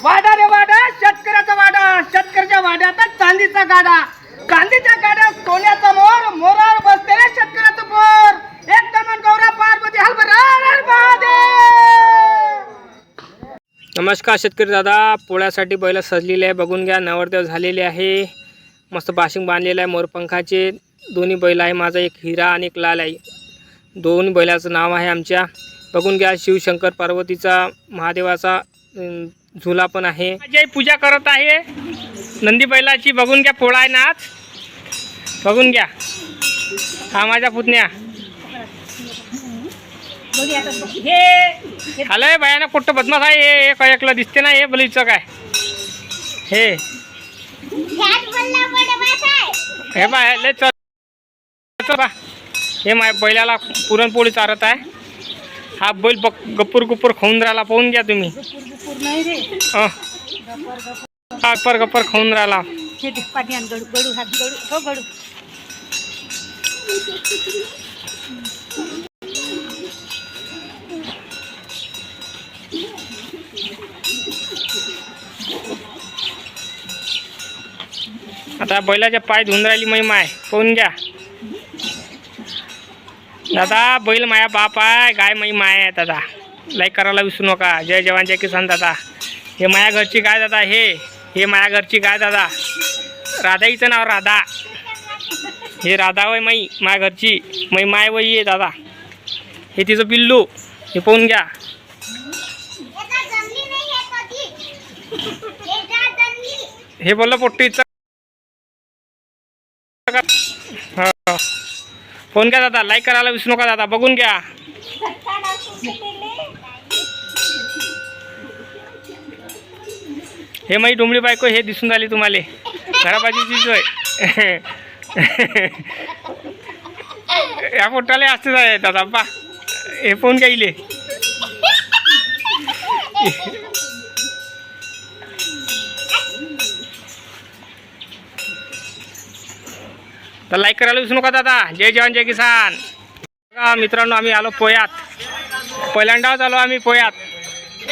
वाडा रे वाडा शेतकऱ्याचा वाडा. शेतकऱ्याच्या वाड्यात चांदीचा गाडा. गांधीच्या गाड्या सोन्याचा मोर मोरावर बसलेल्या शेतकऱ्याचं पोर. एक दमन गौरा पार्वती हलबर नमस्कार शेतकरी दादा पोळ्यासाठी बैल सजलेले आहे. बघून घ्या नवरदेव झालेले आहे. मस्त बाशिंग बांधलेलं आहे मोरपंखाचे. दोन्ही बैल आहे माझा एक हिरा आणि एक लाल आहे दोन बैलाचं नाव आहे आमच्या. बघून घ्या शिवशंकर पार्वतीचा महादेवाचा झुला पण आहे. माझी आई पूजा करत आहे. नंदी बैलाची बघून घ्या पोळा आहे नाच बघून घ्या. हा माझ्या पुतण्या. आलंय बायानं कुठं बदमाश आहे हे? एक ऐकलं दिसते ना हे बलीचं काय? हे. हे बाय लय चल बा. हे माय बैलाला पुरणपोळी चारत आहे. हा बैल बघ गप्पूर गुप्पूर खाऊन राहिला पाहून घ्या तुम्ही. गप्पर गप्पर खाऊन राहिला. आता बैलाच्या पाय धुवून राहिली महिमा आहे. पाहून घ्या. दादा बैल माया बाप आहे गाय माई माय आहे दादा. लाईक करायला विसरू नका. जय जवान जय किसान दादा. हे माया घरची गाय दादा हे. हे माया घरची गाय दादा. राधाईचं नाव राधा. हे राधा वय माई माया घरची. मै माय वय आहे दादा. हे तिचं पिल्लू. हे पाहून घ्या. हे बोललं पोट्टीचं. हा. फोन घ्या दादा लाईक करायला विसरू नका दादा बघून घ्या. हे माई डोंबळी बायको हे दिसून राहिली तुम्हाला. घराबाजीचीच होय या पोटाला असतेच आहे दादा बा हे फोन घ्यायले तर लाईक करायला विसरू नका दादा. जय जवान जय किसान. मित्रांनो आम्ही आलो पोयात. पहिल्यांदाच आलो आम्ही पोयात.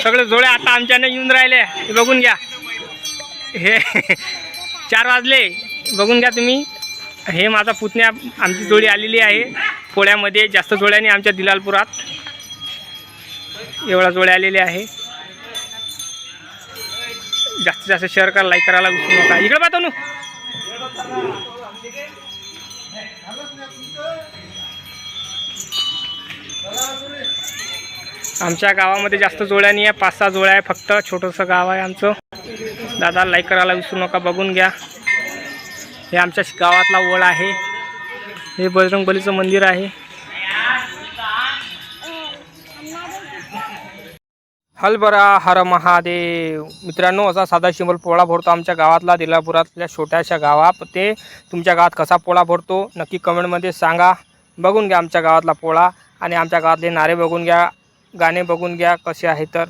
सगळे जोडे आता आमच्याने येऊन राहिले. बघून घ्या. हे चार वाजले. बघून घ्या तुम्ही. हे माझा पुतण्या आमची जोडी आलेली आहे. पोळ्यामध्ये जास्त जोड्याने आमच्या दिलालपुरात. एवढा जोड्या आलेले आहे. जास्तीत जास्त शेअर करा लाईक करायला विसरू नका. इकडे पाहतो नू. आमच्या गावामध्ये जास्त जोड्या नाही आहे. पाच सहा जोड्या आहे फक्त. छोटंसं गाव आहे आमचं. दादा लाईक करायला विसरू नका बघून घ्या. हे आमच्या गावातला वळ आहे. हे बजरंगबलीचं मंदिर आहे. हलबरा हर महादेव. मित्रांनो असा साधा शिंबल पोळा भरतो आमच्या गावातला दिलापुरातल्या छोट्याशा गावात. ते तुमच्या गावात कसा पोळा भरतो नक्की कमेंटमध्ये सांगा. बघून घ्या आमच्या गावातला पोळा आणि आमच्या गावातले नारे बघून घ्या गाणे बघून घ्या कसे आहे तर.